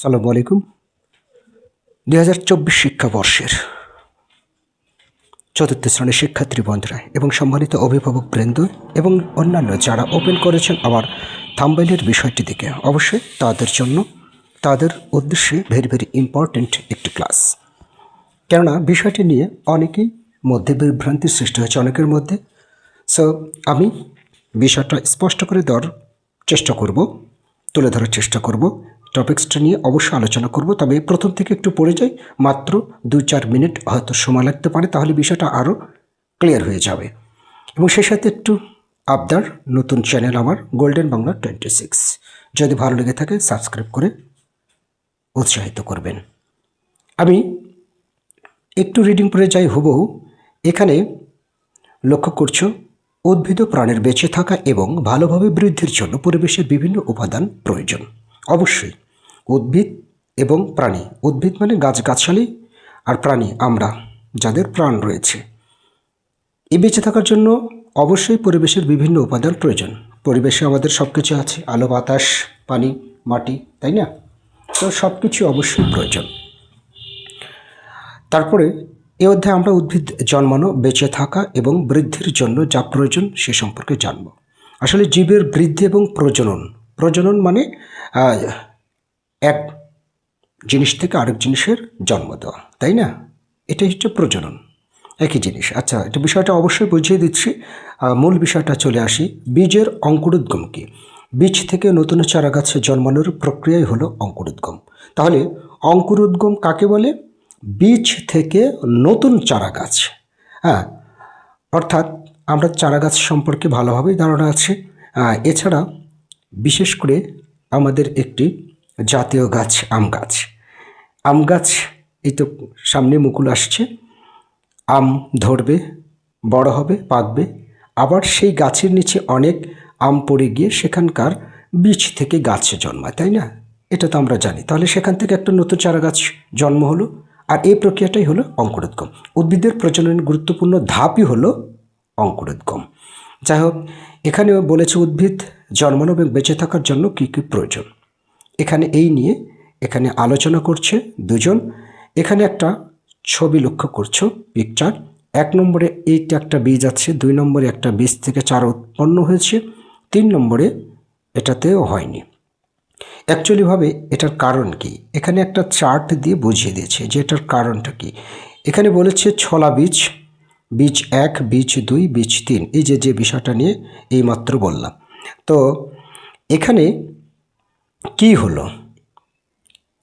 সালাম আলাইকুম। দুই হাজার চব্বিশ শিক্ষাবর্ষের চতুর্থ শ্রেণির শিক্ষার্থী বন্ধুরা এবং সম্মানিত অভিভাবক বৃন্দ এবং অন্যান্য যারা ওপেন করেছেন আমার থাম্বাইলের বিষয়টি দিকে, অবশ্যই তাদের জন্য তাদের উদ্দেশ্যে ভেরি ভেরি ইম্পর্ট্যান্ট একটি ক্লাস কেননা বিষয়টি নিয়ে অনেকেই মধ্যে বিভ্রান্তির সৃষ্টি হয়েছে অনেকের মধ্যে। সো আমি বিষয়টা স্পষ্ট করে দেওয়ার চেষ্টা করব, তুলে ধরার চেষ্টা করব। টপিক্সটা নিয়ে অবশ্যই আলোচনা করব, তবে প্রথম থেকে একটু পড়ে যাই। মাত্র দুই চার মিনিট হয়তো সময় লাগতে পারে, তাহলে বিষয়টা আরও ক্লিয়ার হয়ে যাবে। এবং সেই সাথে একটু আবদার, নতুন চ্যানেল আমার, গোল্ডেন বাংলা টোয়েন্টি সিক্স। যদি ভালো লেগে থাকে, সাবস্ক্রাইব করে উৎসাহিত করবেন। আমি একটু রিডিং পড়ে যাই, হুবহু। এখানে লক্ষ্য করছ, উদ্ভিদ প্রাণের বেঁচে থাকা এবং ভালোভাবে বৃদ্ধির জন্য পরিবেশের বিভিন্ন উপাদান প্রয়োজন। অবশ্যই। উদ্ভিদ এবং প্রাণী। উদ্ভিদ মানে গাছগাছালি আর প্রাণী আমরা, যাদের প্রাণ রয়েছে। এই বেঁচে থাকার জন্য অবশ্যই পরিবেশের বিভিন্ন উপাদান প্রয়োজন। পরিবেশে আমাদের সব কিছু আছে, আলো, বাতাস, পানি, মাটি, তাই না? তো সব কিছু অবশ্যই প্রয়োজন। তারপরে এ অধ্যায়ে আমরা উদ্ভিদ জন্মানো, বেঁচে থাকা এবং বৃদ্ধির জন্য যা প্রয়োজন সে সম্পর্কে জানব। আসলে জীবের বৃদ্ধি এবং প্রজনন প্রজনন মানে এক জিনিস থেকে আরেক জিনিসের জন্ম দেওয়া, তাই না? এটাই হচ্ছে প্রজনন। একই জিনিস। আচ্ছা এটা বিষয়টা অবশ্যই বুঝিয়ে দিচ্ছি। মূল বিষয়টা চলে আসি। বীজের অঙ্কুরোদ্গম কি? বীজ থেকে নতুন চারা গাছে জন্মানোর প্রক্রিয়াই হলো অঙ্কুরোদ্গম। তাহলে অঙ্কুরোদ্গম কাকে বলে? বীজ থেকে নতুন চারা গাছ হ্যাঁ অর্থাৎ আমরা চারা গাছ সম্পর্কে ভালোভাবেই ধারণা আছে। এছাড়া বিশেষ করে আমাদের একটি জাতীয় গাছ, আম গাছ। আম গাছ, এই তো সামনে মুকুল আসছে। আম ধরবে, বড় হবে, পাকবে। আবার সেই গাছের নিচে অনেক আম পড়ে গিয়ে সেখানকার বীজ থেকে গাছ জন্মায়, তাই না? এটা তো আমরা জানি। তাহলে সেখান থেকে একটা নতুন চারা গাছ জন্ম হলো আর এই প্রক্রিয়াটাই হলো অঙ্কুরোদ্গম। উদ্ভিদের প্রজননের গুরুত্বপূর্ণ ধাপই হলো অঙ্কুরোদ্গম। যাই হোক এখানে বলেছে উদ্ভিদ জন্মানো এবং বেঁচে থাকার জন্য কী কী প্রয়োজন। এখানে এই নিয়ে এখানে আলোচনা করছে দুজন। এখানে একটা ছবি লক্ষ্য করছ পিকচার এক নম্বরে এইটা একটা বীজ আছে, দুই নম্বরে একটা বীজ থেকে চারা উৎপন্ন হয়েছে, তিন নম্বরে এটাতেও হয়নি। অ্যাকচুয়ালিভাবে এটার কারণ কি? এখানে একটা চার্ট দিয়ে বুঝিয়ে দিয়েছে যে এটার কারণটা কি। এখানে বলেছে ছলা বীজ বীজ এক, বীজ দুই, বীজ তিন। এই যে যে বিষয়টা নিয়ে এইমাত্র বললাম। তো এখানে কি হলো?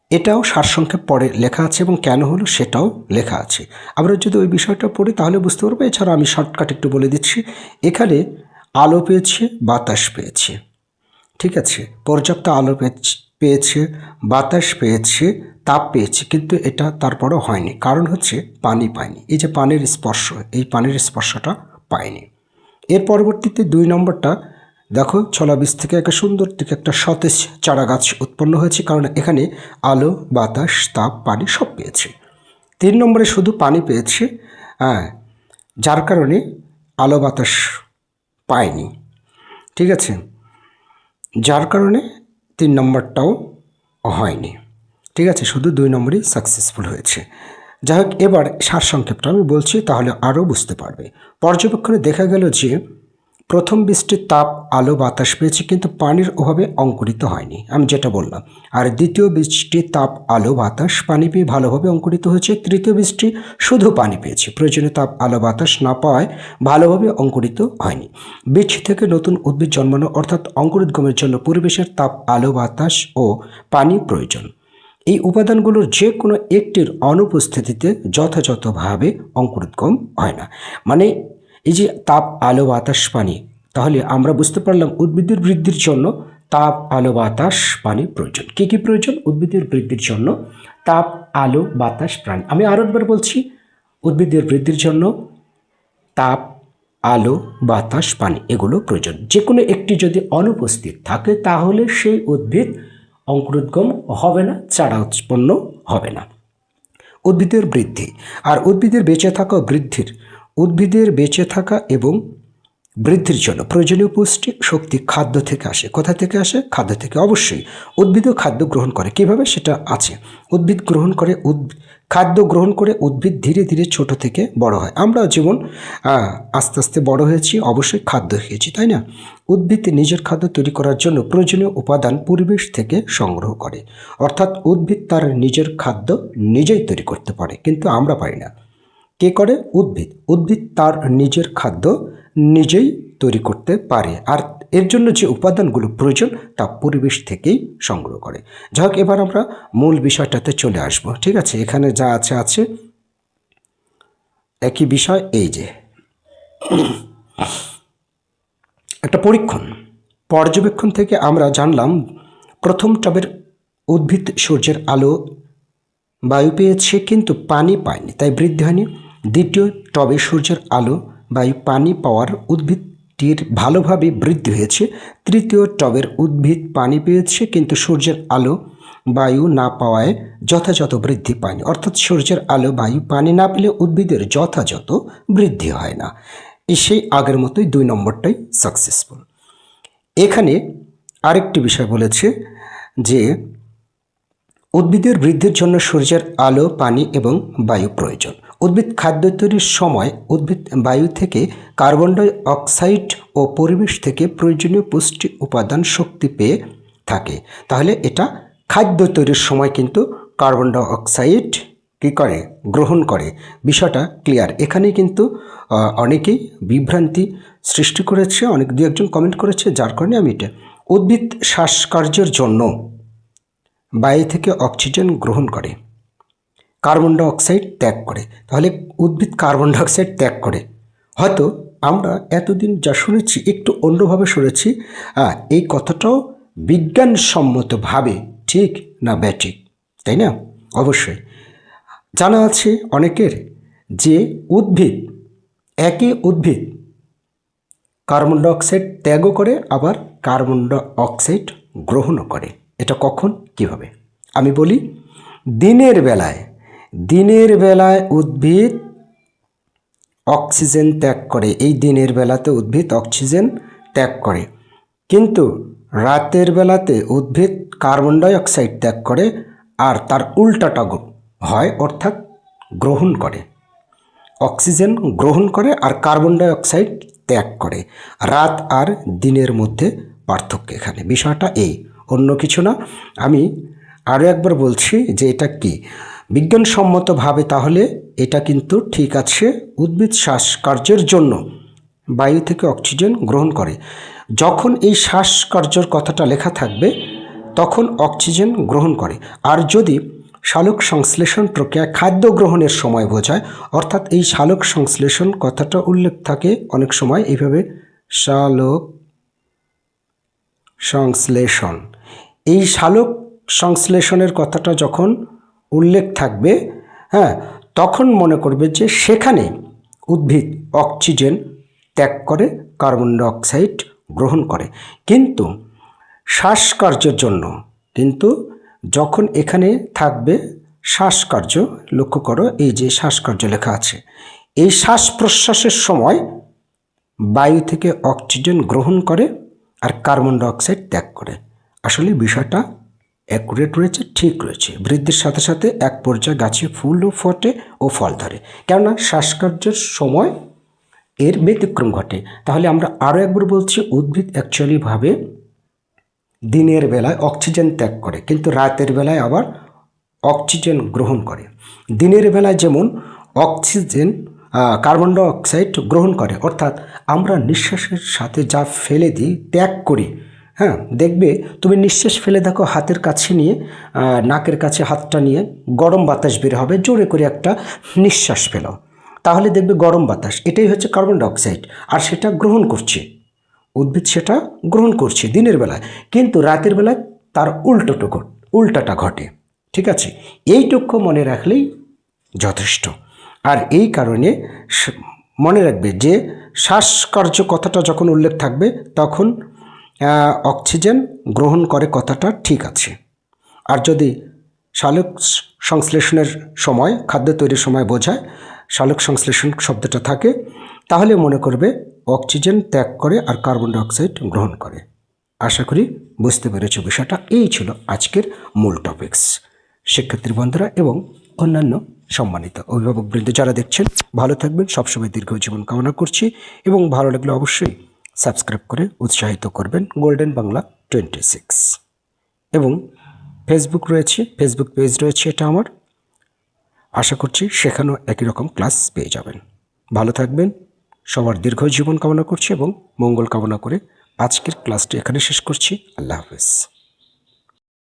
এটাও সারসংক্ষেপ পরে লেখা আছে এবং কেন হলো সেটাও লেখা আছে। আমরা যদি ওই বিষয়টা পড়ি তাহলে বুঝতে পারব। এছাড়া আমি শর্টকাট একটু বলে দিচ্ছি। এখানে আলো পেয়েছে, বাতাস পেয়েছে। ঠিক আছে? পর্যাপ্ত আলো পেয়েছ- বাতাস পেয়েছে, তাপ পেয়েছে, কিন্তু এটা তারপরও হয়নি। কারণ হচ্ছে পানি পায়নি। এই যে পানির স্পর্শ, এই পানির স্পর্শটা পায়নি। এর পরবর্তীতে দুই নম্বরটা, দেখো ছলা বীজ থেকে একটা সুন্দর থেকে একটা সতেজ চারা গাছ উৎপন্ন হয়েছে, কারণ এখানে আলো, বাতাস, তাপ, পানি সব পেয়েছে। তিন নম্বরে শুধু পানি পেয়েছে হ্যাঁ যার কারণে আলো, বাতাস পায়নি। ঠিক আছে? যার কারণে তিন নম্বরটাও হয়নি। ঠিক আছে, শুধু দুই নম্বরই সাকসেসফুল হয়েছে। যাই হোক, এবার সারসংক্ষেপটা আমি বলছি, তাহলে আরও বুঝতে পারবে। পর্যবেক্ষণে দেখা গেল যে প্রথম বৃষ্টির তাপ, আলো, বাতাস পেয়েছে, কিন্তু পানির অভাবে অঙ্কুরিত হয়নি। আমি যেটা বললাম। আর দ্বিতীয় বৃষ্টি তাপ, আলো, বাতাস, পানি পেয়ে ভালোভাবে অঙ্কুরিত হয়েছে। তৃতীয় বৃষ্টি শুধু পানি পেয়েছে। প্রয়োজনীয় তাপ, আলো, বাতাস না পাওয়ায় ভালোভাবে অঙ্কুরিত হয়নি। বীজ থেকে নতুন উদ্ভিদ জন্মানো, অর্থাৎ অঙ্কুরোদ্গমের জন্য পরিবেশের তাপ, আলো, বাতাস ও পানি প্রয়োজন। এই উপাদানগুলোর যে কোনো একটির অনুপস্থিতিতে যথাযথভাবে অঙ্কুরোদ্গম হয় না। মানে এই যে তাপ, আলো, বাতাস, পানি, তাহলে আমরা বুঝতে পারলাম উদ্ভিদের বৃদ্ধির জন্য তাপ, আলো, বাতাস, পানি প্রয়োজন। কী কী প্রয়োজন? উদ্ভিদের বৃদ্ধির জন্য তাপ, আলো, বাতাস প্রাণ আমি আরও একবার বলছি, উদ্ভিদের বৃদ্ধির জন্য তাপ, আলো, বাতাস, পানি, এগুলো প্রয়োজন। যে কোনো একটি যদি অনুপস্থিত থাকে, তাহলে সেই উদ্ভিদ অঙ্কুরোদ্গম হবে না, চারা উৎপন্ন হবে না। উদ্ভিদের বৃদ্ধি, আর উদ্ভিদের বেঁচে থাকা বৃদ্ধির উদ্ভিদের বেঁচে থাকা এবং বৃদ্ধির জন্য প্রয়োজনীয় পুষ্টি শক্তি খাদ্য থেকে আসে। কোথা থেকে আসে? খাদ্য থেকে। অবশ্যই উদ্ভিদও খাদ্য গ্রহণ করে। কীভাবে? সেটা আছে। উদ্ভিদ গ্রহণ করে খাদ্য গ্রহণ করে উদ্ভিদ ধীরে ধীরে ছোট থেকে বড় হয়। আমরা যেমন আস্তে আস্তে বড় হয়েছি, অবশ্যই খাদ্য খেয়েছি, তাই না? উদ্ভিদ নিজের খাদ্য তৈরি করার জন্য প্রয়োজনীয় উপাদান পরিবেশ থেকে সংগ্রহ করে। অর্থাৎ উদ্ভিদ তার নিজের খাদ্য নিজেই তৈরি করতে পারে, কিন্তু আমরা পারি না। কে করে? উদ্ভিদ। উদ্ভিদ তার নিজের খাদ্য নিজেই তৈরি করতে পারে। আর এর জন্য যে উপাদানগুলো প্রয়োজন তা পরিবেশ থেকেই সংগ্রহ করে। যাই হোক, এবার আমরা মূল বিষয়টাতে চলে আসব, ঠিক আছে? এখানে যা আছে আছে একই বিষয়, এই যে। একটা পরীক্ষণ। পর্যবেক্ষণ থেকে আমরা জানলাম, প্রথম টবের উদ্ভিদ সূর্যের আলো বায়ু পেয়েছে, কিন্তু পানি পায়নি, তাই বৃদ্ধি হয়নি। দ্বিতীয় টবে সূর্যের আলো বায়ু পানি পাওয়ার উদ্ভিদটির ভালোভাবে বৃদ্ধি হয়েছে। তৃতীয়, টবের উদ্ভিদ পানি পেয়েছে, কিন্তু সূর্যের আলো বায়ু না পাওয়ায় যথাযথ বৃদ্ধি পায়নি। অর্থাৎ সূর্যের আলো বায়ু পানি না পেলে উদ্ভিদের যথাযথ বৃদ্ধি হয় না। সেই আগের মতোই দুই নম্বরটাই সাকসেসফুল এখানে আরেকটি বিষয় বলেছে যে, উদ্ভিদের বৃদ্ধির জন্য সূর্যের আলো, পানি এবং বায়ু প্রয়োজন। উদ্ভিদ খাদ্য তৈরির সময় উদ্ভিদ বায়ু থেকে কার্বন ডাই অক্সাইড ও পরিবেশ থেকে প্রয়োজনীয় পুষ্টি উপাদান শক্তি পেয়ে থাকে। তাহলে এটা খাদ্য তৈরির সময় কিন্তু কার্বন ডাই অক্সাইড কী করে? গ্রহণ করে। বিষয়টা ক্লিয়ার। এখানে কিন্তু অনেকেই বিভ্রান্তি সৃষ্টি করেছে, অনেক, দু একজন কমেন্ট করেছে, যার কারণে আমি এটা, উদ্ভিদ শ্বাসকার্যের জন্য বায়ু থেকে অক্সিজেন গ্রহণ করে। কার্বন ডাই অক্সাইড ত্যাগ করে। তাহলে উদ্ভিদ কার্বন ডাই অক্সাইড ত্যাগ করে। হয়তো আমরা এতদিন যা শুনেছি, একটু অন্যভাবে শুনেছি এই কথাটাও বিজ্ঞানসম্মতভাবে ঠিক না ব্যাঠিক তাই না? অবশ্যই। জানা আছে অনেকের যে উদ্ভিদ, একই উদ্ভিদ কার্বন ডাইঅক্সাইড ত্যাগও করে, আবার কার্বন ডাই অক্সাইড গ্রহণও করে। এটা কখন? কীভাবে? আমি বলি দিনের বেলায়। দিনের বেলায় উদ্ভিদ অক্সিজেন ত্যাগ করে। এই দিনের বেলাতে উদ্ভিদ অক্সিজেন ত্যাগ করে। কিন্তু রাতের বেলাতে উদ্ভিদ কার্বন ডাই অক্সাইড ত্যাগ করে আর তার উল্টাটা হয় অর্থাৎ গ্রহণ করে। অক্সিজেন গ্রহণ করে আর কার্বন ডাই অক্সাইড ত্যাগ করে। রাত আর দিনের মধ্যে পার্থক্য এখানে। বিষয়টা এই, অন্য কিছু না। আমি আরও একবার বলছি যে এটা কি? বিজ্ঞানসম্মতভাবে তাহলে এটা কিন্তু ঠিক আছে উদ্ভিদ শ্বাসকার্যের জন্য। বায়ু থেকে অক্সিজেন গ্রহণ করে। যখন এই শ্বাসকার্যর কথাটা লেখা থাকবে, তখন অক্সিজেন গ্রহণ করে। আর যদি শালক সংশ্লেষণ প্রক্রিয়া খাদ্য গ্রহণের সময় বোঝায়, অর্থাৎ এই শালক সংশ্লেষণ কথাটা উল্লেখ থাকে অনেক সময় এইভাবে, শালক সংশ্লেষণ। এই শালক সংশ্লেষণের কথাটা যখন উল্লেখ থাকবে হ্যাঁ তখন মনে করবে যে সেখানে উদ্ভিদ অক্সিজেন ত্যাগ করে, কার্বন ডাইঅক্সাইড গ্রহণ করে। কিন্তু শ্বাসকার্যের জন্য, কিন্তু যখন এখানে থাকবে শ্বাসকার্য, লক্ষ্য করো এই যে শ্বাসকার্য লেখা আছে, এই শ্বাস প্রশ্বাসের সময় বায়ু থেকে অক্সিজেন গ্রহণ করে আর কার্বন ডাইঅক্সাইড ত্যাগ করে। আসলে বিষয়টা অ্যাকুরেট রয়েছে, ঠিক রয়েছে। বৃদ্ধির সাথে সাথে এক পর্যায়ে গাছে ফুলও ফোটে ও ফল ধরে। কেননা শ্বাসকার্যের সময় এর ব্যতিক্রম ঘটে। তাহলে আমরা আরও একবার বলছি, উদ্ভিদ অ্যাকচুয়ালিভাবে দিনের বেলায় অক্সিজেন ত্যাগ করে, কিন্তু রাতের বেলায় আবার অক্সিজেন গ্রহণ করে। দিনের বেলায় যেমন অক্সিজেন কার্বন ডাই অক্সাইড গ্রহণ করে, অর্থাৎ আমরা নিঃশ্বাসের সাথে যা ফেলে দিই, ত্যাগ করি হ্যাঁ দেখবে তুমি নিঃশ্বাস ফেলে দেখো হাতের কাছে নিয়ে নাকের কাছে হাতটা নিয়ে গরম বাতাস বের হবে, জোরে করে একটা নিঃশ্বাস ফেলো। তাহলে দেখবে গরম বাতাস, এটাই হচ্ছে কার্বন ডাইঅক্সাইড, আর সেটা গ্রহণ করছে। উদ্ভিদ সেটা গ্রহণ করছে দিনের বেলায়, কিন্তু রাতের বেলায় তার উল্টোটো ঘট- উল্টাটা ঘটে। ঠিক আছে? এইটুকু মনে রাখলেই যথেষ্ট। আর এই কারণে মনে রাখবে যে শ্বাসকার্য কথাটা যখন উল্লেখ থাকবে, তখন অক্সিজেন গ্রহণ করে কথাটা ঠিক আছে। আর যদি শালক সংশ্লেষণের সময়, খাদ্য তৈরির সময় বোঝায়, শালক সংশ্লেষণ শব্দটা থাকে, তাহলে মনে করবে অক্সিজেন ত্যাগ করে আর কার্বন ডাইঅক্সাইড গ্রহণ করে। আশা করি বুঝতে পেরেছ বিষয়টা। এই ছিল আজকের মূল টপিকস। শিক্ষার্থী বন্ধুরা এবং অন্যান্য সম্মানিত অভিভাবকবৃন্দ যারা দেখছেন, ভালো থাকবেন, সবসময় দীর্ঘ জীবন কামনা করছি এবং ভালো লাগলে অবশ্যই সাবস্ক্রাইব করে উৎসাহিত করবেন গোল্ডেন বাংলা টোয়েন্টি সিক্স এবং ফেসবুক রয়েছে ফেসবুক পেজ রয়েছে এটা আমার। আশা করছি সেখানেও একই রকম ক্লাস পেয়ে যাবেন। ভালো থাকবেন, সবার দীর্ঘ জীবন কামনা করছি এবং মঙ্গল কামনা করে আজকের ক্লাসটি এখানে শেষ করছি। আল্লাহ হাফেজ।